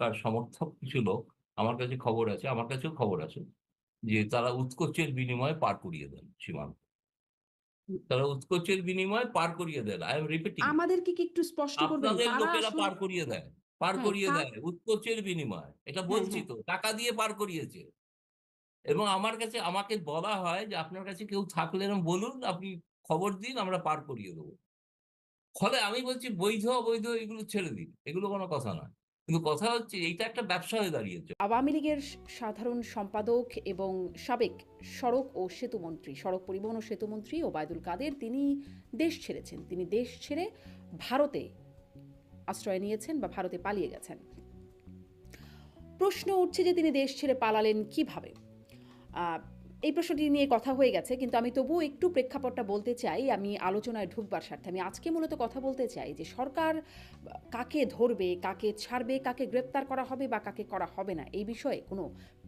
তার সমর্থক কিছু লোক আমার কাছে খবর আছে আমার কাছেও খবর আছে যে তারা উৎকোচের বিনিময়ে পার করিয়ে দেন সীমান্ত। তারা উৎকোচের বিনিময়ে পার করিয়ে দেন। আই এম রিপিটিং আমাদেরকে কি একটু স্পষ্ট করবেন? আপনাদের লোকেরা পার করিয়ে দেয় পার হ্যাঁ, করিয়ে দেয় উৎকোচের বিনিময়ে। এটা বলছি। তো টাকা দিয়ে পার করিয়েছে। এবং আমার কাছে আমাকে বলা হয় যে আপনার কাছে কেউ থাকলে বলুন আপনি খবর দিন আমরা পার করিয়ে দেবো। ফলে আমি বলছি বৈধ অবৈধ এগুলো ছেড়ে দিন এগুলো কোনো কথা নয়। কিন্তু কথা হচ্ছে এইটা একটা ব্যবসা হয়ে দাঁড়িয়েছে। আওয়ামী লীগের সাধারণ সম্পাদক এবং সাবেক সড়ক ও সেতু মন্ত্রী, সড়ক পরিবহন ও সেতু মন্ত্রী ওবায়দুল কাদের তিনি দেশ ছেড়েছেন। তিনি দেশ ছেড়ে ভারতে আশ্রয় নিয়েছেন বা ভারতে পালিয়ে গেছেন। প্রশ্ন উঠছে যে তিনি দেশ ছেড়ে পালালেন কীভাবে? এই প্রশ্নটি নিয়ে কথা হয়ে গেছে, কিন্তু আমি তবুও একটু প্রেক্ষাপটটা বলতে চাই, আমি আলোচনায় ঢুকবার স্বার্থে। আমি আজকে মূলত কথা বলতে চাই যে সরকার কাকে ধরবে, কাকে ছাড়বে, কাকে গ্রেপ্তার করা হবে বা কাকে করা হবে না, এই বিষয়ে কোনো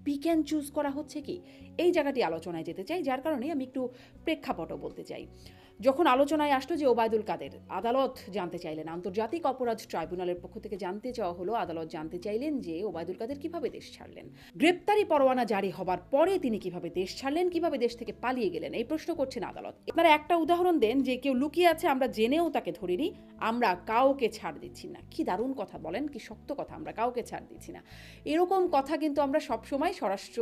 পিক অ্যান্ড চুজ করা হচ্ছে কি? এই জায়গাটি আলোচনায় যেতে চাই, যার কারণে আমি একটু প্রেক্ষাপটও বলতে চাই। যখন আলোচনায় আসলো যে ওবায়দুল কাদের, আদালত জানতে চাইলেন, আন্তর্জাতিক অপরাধ ট্রাইব্যুনালের পক্ষ থেকে জানতে চাওয়া হলো, আদালত জানতে চাইলেন যে ওবায়দুল কাদের কীভাবে দেশ ছাড়লেন। গ্রেপ্তারি পরোয়ানা জারি হবার পরে তিনি কীভাবে দেশ ছাড়লেন, কীভাবে দেশ থেকে পালিয়ে গেলেন, এই প্রশ্ন করছেন আদালত। আপনারা একটা উদাহরণ দেন যে কেউ লুকিয়ে আছে, আমরা জেনেও তাকে ধরিনি, আমরা কাউকে ছাড় দিচ্ছি না। কি দারুণ কথা বলেন, কি শক্ত কথা, আমরা কাউকে ছাড় দিচ্ছি না। এরকম কথা কিন্তু আমরা সবসময় স্বরাষ্ট্র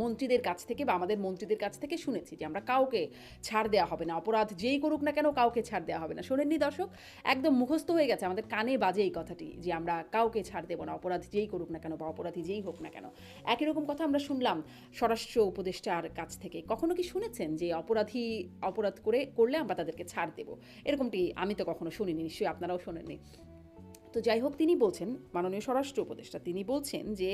মন্ত্রীদের কাছ থেকে বা আমাদের মন্ত্রীদের কাছ থেকে শুনেছি যে আমরা কাউকে ছাড় দেওয়া হবে না, অপরাধ যেই করুক না কেন কাউকে ছাড় দেওয়া হবে না। শোনেননি দর্শক? একদম মুখস্থ হয়ে গেছে আমাদের কানে বাজে এই কথাটি যে আমরা কাউকে ছাড় দেবো না, অপরাধ যেই করুক না কেন বা অপরাধী যেই হোক না কেন। একই রকম কথা আমরা শুনলাম স্বরাষ্ট্র উপদেষ্টার কাছ থেকে। কখনো কি শুনেছেন যে অপরাধী অপরাধ করে, করলে আমরা তাদেরকে ছাড় দেবো? এরকমটি আমি তো কখনো শুনিনি, নিশ্চয়ই আপনারাও শোনেননি। তো যাই হোক, তিনি বলছেন, মাননীয় স্বরাষ্ট্র উপদেষ্টা, তিনি বলছেন যে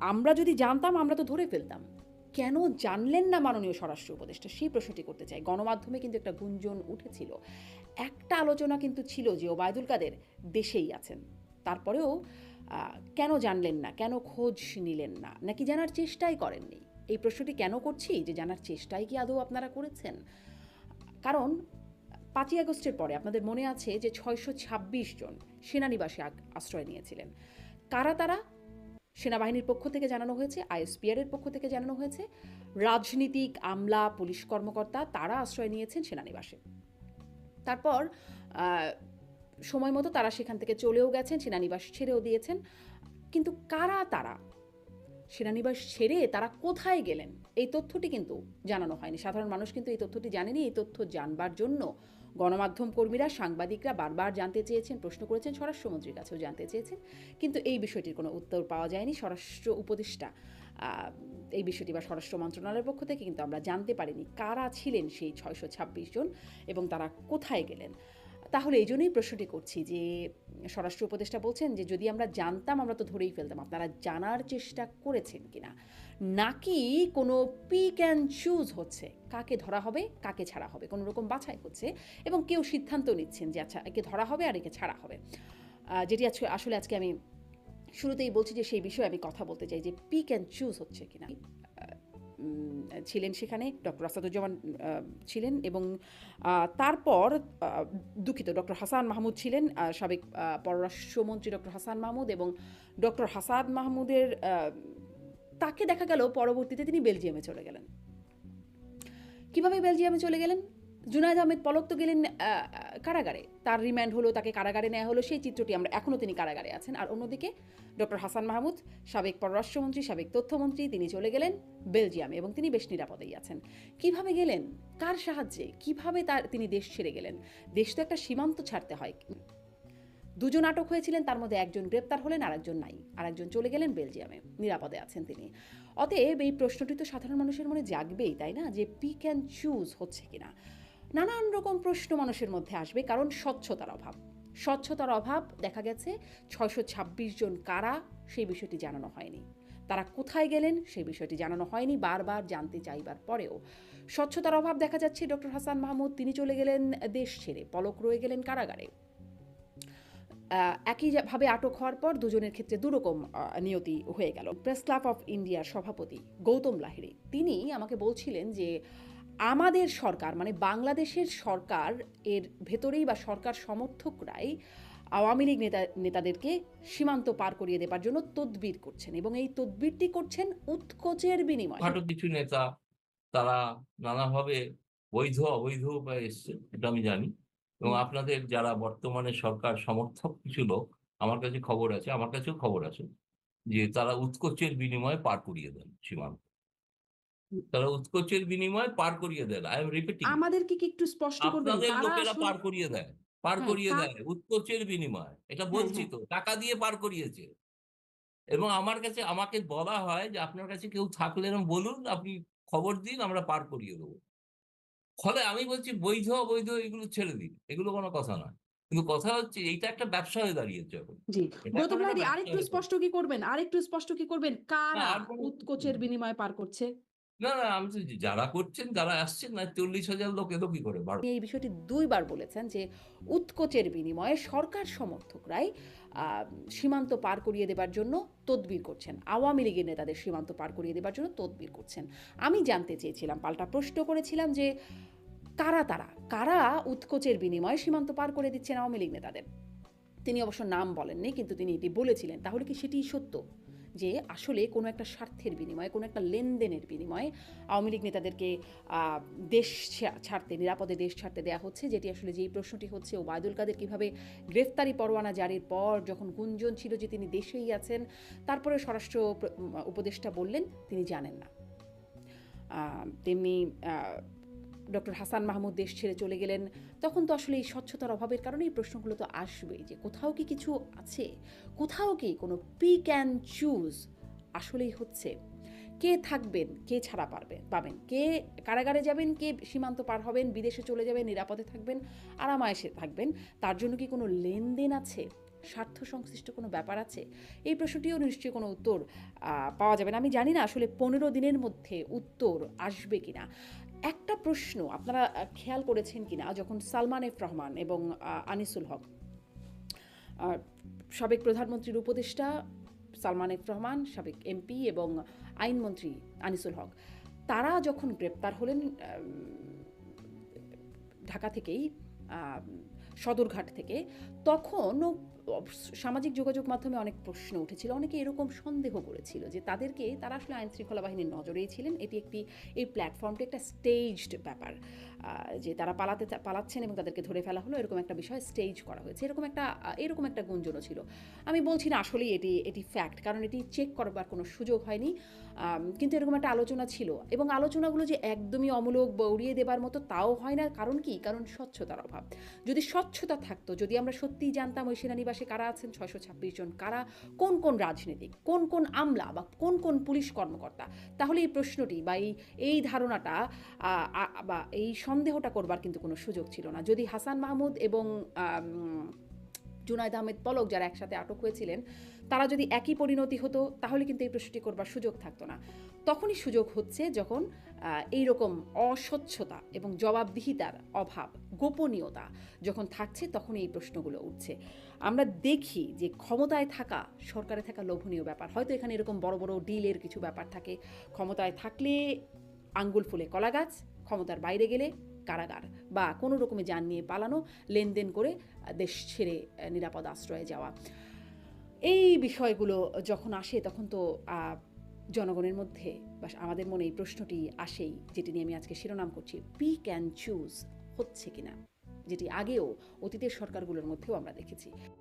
আমরা যদি জানতাম, আমরা তো ধরে ফেলতাম। কেন জানলেন না মাননীয় স্বরাষ্ট্র উপদেষ্টা? সেই প্রশ্নটি করতে চাই। গণমাধ্যমে কিন্তু একটা গুঞ্জন উঠেছিল। একটা আলোচনা কিন্তু ছিল যে ওবায়দুল কাদের দেশেই আছেন। তারপরেও কেন জানলেন না? কেন খোঁজ নিলেন না? নাকি জানার চেষ্টাই করেননি? এই প্রশ্নটি কেন করছি? যে জানার চেষ্টাই কি আদৌ আপনারা করেছেন? কারণ, পাঁচই আগস্টের পরে আপনাদের মনে আছে যে ছয়শো ছাব্বিশ জন সেনানিবাসে আশ্রয় নিয়েছিলেন। কারা তারা? সেনাবাহিনীর পক্ষ থেকে জানানো হয়েছে, আইএসপিআর এর পক্ষ থেকে জানানো হয়েছে, রাজনীতিক, আমলা, পুলিশ কর্মকর্তা তারা আশ্রয় নিয়েছেন সেনানিবাসে। তারপর সময় মতো তারা সেখান থেকে চলেও গেছেন, সেনানিবাস ছেড়েও দিয়েছেন। কিন্তু কারা তারা? সেনানিবাস ছেড়ে তারা কোথায় গেলেন? এই তথ্যটি কিন্তু জানানো হয়নি। সাধারণ মানুষ কিন্তু এই তথ্যটি জানেনি। এই তথ্য জানবার জন্য গণমাধ্যম কর্মীরা, সাংবাদিকরা বারবার জানতে চেয়েছেন, প্রশ্ন করেছেন, স্বরাষ্ট্রমন্ত্রীর কাছেও জানতে চেয়েছেন। কিন্তু এই বিষয়টির কোনো উত্তর পাওয়া যায়নি। স্বরাষ্ট্র উপদেষ্টা এই বিষয়টি বা স্বরাষ্ট্র মন্ত্রণালয়ের পক্ষ থেকে কিন্তু আমরা জানতে পারিনি কারা ছিলেন সেই ছয়শো ছাব্বিশ জন এবং তারা কোথায় গেলেন। তাহলে এই জন্যই প্রশ্নটি করছি যে স্বরাষ্ট্র উপদেষ্টা বলছেন যে যদি আমরা জানতাম, আমরা তো ধরেই ফেলতাম। আপনারা জানার চেষ্টা করেছেন কিনা? নাকি কোনো পিক অ্যান্ড চুজ হচ্ছে? কাকে ধরা হবে, কাকে ছাড়া হবে? কোনো রকম বাছাই হচ্ছে এবং কেউ সিদ্ধান্ত নিচ্ছেন যে আচ্ছা একে ধরা হবে আর একে ছাড়া হবে। যেটি আজকে, আসলে আজকে আমি শুরুতেই বলছি যে, সেই বিষয়ে আমি কথা বলতে চাই যে পিক অ্যান্ড চুজ হচ্ছে কিনা? ছিলেন সেখানে ডক্টর আসাদুজ্জামান ছিলেন এবং তারপর দুঃখিত, ডক্টর হাসান মাহমুদ ছিলেন সাবেক পররাষ্ট্রমন্ত্রী ডক্টর হাসান মাহমুদ এবং ডক্টর হাসান মাহমুদের তাকে দেখা গেল পরবর্তীতে তিনি বেলজিয়ামে চলে গেলেন। কীভাবে বেলজিয়ামে চলে গেলেন? জুনায়দ আহমেদ পলক তো গেলেন কারাগারে। তার রিমান্ড হলো, তাকে কারাগারে নেওয়া হলো। সেই চিত্রটি আমরা এখনও তিনি কারাগারে আছেন। আর অন্যদিকে ডক্টর হাসান মাহমুদ, সাবেক পররাষ্ট্রমন্ত্রী, সাবেক তথ্যমন্ত্রী, তিনি চলে গেলেন বেলজিয়ামে এবং তিনি বেশ নিরাপদেই আছেন। কীভাবে গেলেন? কার সাহায্যে? কীভাবে তার, তিনি দেশ ছেড়ে গেলেন? দেশ তো একটা সীমান্ত ছাড়তে হয়। দুজন আটক হয়েছিলেন, তার মধ্যে একজন গ্রেপ্তার হলেন আর একজন নাই। আর একজন চলে গেলেন বেলজিয়ামে। নিরাপদে আছেন তিনি। অতএব এই প্রশ্নটি তো সাধারণ মানুষের মনে জাগবেই, তাই না? যে পিক অ্যান্ড চুজ হচ্ছে কিনা? নানান রকম প্রশ্ন মানুষের মধ্যে আসবে, কারণ স্বচ্ছতার অভাব। স্বচ্ছতার অভাব, দেখা গেছে ছয়শো ছাব্বিশ জন কারা, সেই বিষয়টি জানানো হয়নি। তারা কোথায় গেলেন, সেই বিষয়টি জানানো হয়নি, বারবার জানতে চাইবার পরেও। স্বচ্ছতার অভাব দেখা যাচ্ছে ডক্টর হাসান মাহমুদ, তিনি চলে গেলেন দেশ ছেড়ে। পলক রয়ে গেলেন কারাগারে। একইভাবে আটক হওয়ার পর দুজনের ক্ষেত্রে দুরকম নিয়তি হয়ে গেল। প্রেস ক্লাব অফ ইন্ডিয়ার সভাপতি গৌতম লাহিড়ী, তিনি আমাকে বলছিলেন যে আমাদের সরকার মানে বাংলাদেশের সরকার এর ভেতরেই বা সরকার সমর্থকরাই আওয়ামী লীগ নেতা, নেতাদেরকে সীমান্ত পার করিয়ে দেবার জন্য তদবির করছেন এবং এই তদবিরটি করছেন উৎকোচের বিনিময়ে খাটো কিছু নেতা, তারা নানাভাবে বৈধ, অবৈধ উপায়ে এসছে, এটা আমি জানি এবং আপনাদের যারা বর্তমানে সরকার সমর্থক কিছু লোক, আমার কাছে খবর আছে, আমার কাছেও খবর আছে যে তারা উৎকোচের বিনিময়ে পার করিয়ে দেন সীমান্ত। তারা উৎকোচের বিনিময়ে পার করিয়ে দেন। আই এম রিপিটিং আমাদেরকে কি একটু স্পষ্ট করবেন? আপনাদের লোকেরা পার করিয়ে দেয় পার হ্যাঁ, করিয়ে দেয় উৎকোচের বিনিময়। এটা বলছি। তো টাকা দিয়ে পার করিয়েছে। এবং আমার কাছে আমাকে বলা হয় যে আপনার কাছে কেউ থাকলে বলুন আপনি খবর দিন আমরা পার করিয়ে দেবো। ফলে আমি বলছি বৈধ অবৈধ এগুলো ছেড়ে দিন এগুলো কোনো কথা নয়। কিন্তু কথা হচ্ছে এইটা একটা ব্যবসা হয়ে দাঁড়িয়েছে এখন। জি। গৌতম আরেকটু স্পষ্ট কি করবেন? আরেকটু স্পষ্ট কি করবেন? কারা উৎকোচের বিনিময়ে পার করছে? না না, আমি তো যারা করছেন, যারা আসছেন, না, চল্লিশ হাজার কি করে? এই বিষয়টি দুইবার বলেছেন যে উৎকোচের বিনিময়ে সরকার সমর্থকরাই সীমান্ত পার করিয়ে দেবার জন্য তদবির করছেন। আওয়ামী লীগের নেতাদের সীমান্ত পার করিয়ে দেবার জন্য তদবির করছেন। আমি জানতে চেয়েছিলাম, পাল্টা প্রশ্ন করেছিলাম যে কারা তারা? কারা উৎকোচের বিনিময়ে সীমান্ত পার করে দিচ্ছেন আওয়ামী লীগ নেতাদের? তিনি অবশ্য নাম বলেননি, কিন্তু তিনি এটি বলেছিলেন। তাহলে কি সেটি সত্য? যে আসলে কোনো একটা স্বার্থের বিনিময়ে, কোনো একটা লেনদেনের বিনিময়ে আওয়ামী লীগ নেতাদেরকে দেশ ছাড়তে, নিরাপদে দেশ ছাড়তে দেওয়া হচ্ছে, যেটি আসলে যেই প্রশ্নটি হচ্ছে ওবায়দুল কাদের কীভাবে গ্রেফতারি পরোয়ানা জারির পর যখন গুঞ্জন ছিল যে তিনি দেশেই আছেন, তারপরে স্বরাষ্ট্র উপদেষ্টা বললেন, তিনি জানেন না। তেমনি ডক্টর হাসান মাহমুদ দেশ ছেড়ে চলে গেলেন তখন তো আসলে এই স্বচ্ছতার অভাবের কারণে এই প্রশ্নগুলো তো আসবেই যে কোথাও কি কিছু আছে? কোথাও কি কোনো পিক অ্যান্ড চুজ আসলেই হচ্ছে? কে থাকবেন? কে ছাড়া পারবে? পাবেন? কে কারাগারে যাবেন? কে সীমান্ত পার হবেন? বিদেশে চলে যাবেন? নিরাপদে থাকবেন? আরামায়েসে থাকবেন? তার জন্য কি কোনো লেনদেন আছে? স্বার্থ সংশ্লিষ্ট কোনো ব্যাপার আছে? এই প্রশ্নটিও নিশ্চয়ই কোনো উত্তর পাওয়া যাবে না। আমি জানি না আসলে পনেরো দিনের মধ্যে উত্তর আসবে কিনা। একটা প্রশ্ন আপনারা খেয়াল করেছেন কি না যখন সালমান এফ রহমান এবং আনিসুল হক সাবেক প্রধানমন্ত্রীর উপদেষ্টা সালমান এফ রহমান, সাবেক এমপি এবং আইনমন্ত্রী আনিসুল হক, তারা যখন গ্রেপ্তার হলেন ঢাকা থেকেই সদরঘাট থেকে, তখনও সামাজিক যোগাযোগ মাধ্যমে অনেক প্রশ্ন উঠেছিল, অনেকে এরকম সন্দেহ করেছিল যে তাদেরকে, তারা আসলে আইন শৃঙ্খলা বাহিনীর নজরেই ছিলেন। এটি একটি, এই প্ল্যাটফর্মটি একটা স্টেজড ব্যাপার যে তারা পালাতে, পালাচ্ছেন এবং তাদেরকে ধরে ফেলা হলো, এরকম একটা বিষয় স্টেজ করা হয়েছে। এরকম একটা এরকম একটা গুঞ্জনও ছিল। আমি বলছি না আসলেই এটি এটি ফ্যাক্ট কারণ এটি চেক করবার কোনো সুযোগ হয়নি। কিন্তু এরকম একটা আলোচনা ছিল। এবং আলোচনাগুলো যে একদমই অমূলক উড়িয়ে দেবার মতো তাও হয় না। কারণ কি? কারণ স্বচ্ছতার অভাব। যদি স্বচ্ছতা থাকতো, যদি আমরা সত্যিই জানতাম ওই সেনানিবাসে কারা আছেন, ছয়শো ছাব্বিশ জন কারা, কোন কোন রাজনীতিক, কোন কোন আমলা বা কোন কোন পুলিশ কর্মকর্তা, তাহলে এই প্রশ্নটি বা এই এই ধারণাটা বা এই সন্দেহটা করবার কিন্তু কোনো সুযোগ ছিল না। যদি হাসান মাহমুদ এবং জুনায়দ আহমেদ পলক যারা একসাথে আটক হয়েছিলেন তারা যদি একই পরিণতি হতো, তাহলে কিন্তু এই প্রশ্নটি করবার সুযোগ থাকতো না। তখনই সুযোগ হচ্ছে যখন এই রকম অস্বচ্ছতা এবং জবাবদিহিতার অভাব, গোপনীয়তা যখন থাকছে তখন এই প্রশ্নগুলো উঠছে। আমরা দেখি যে ক্ষমতায় থাকা, সরকারে থাকা লোভনীয় ব্যাপার। হয়তো এখানে এরকম বড় বড় ডিলের কিছু ব্যাপার থাকে। ক্ষমতায় থাকলে আঙ্গুল ফুলে কলা গাছ, ক্ষমতার বাইরে গেলে কারাগার বা কোনো রকমে যান নিয়ে পালানো, লেনদেন করে দেশ ছেড়ে নিরাপদ আশ্রয়ে যাওয়া। এই বিষয়গুলো যখন আসে, তখন তো জনগণের মধ্যে বা আমাদের মনে এই প্রশ্নটি আসেই, যেটি নিয়ে আমি আজকে শিরোনাম করছি পি ক্যান চুজ হচ্ছে কিনা, যেটি আগেও অতীতের সরকারগুলোর মধ্যেও আমরা দেখেছি।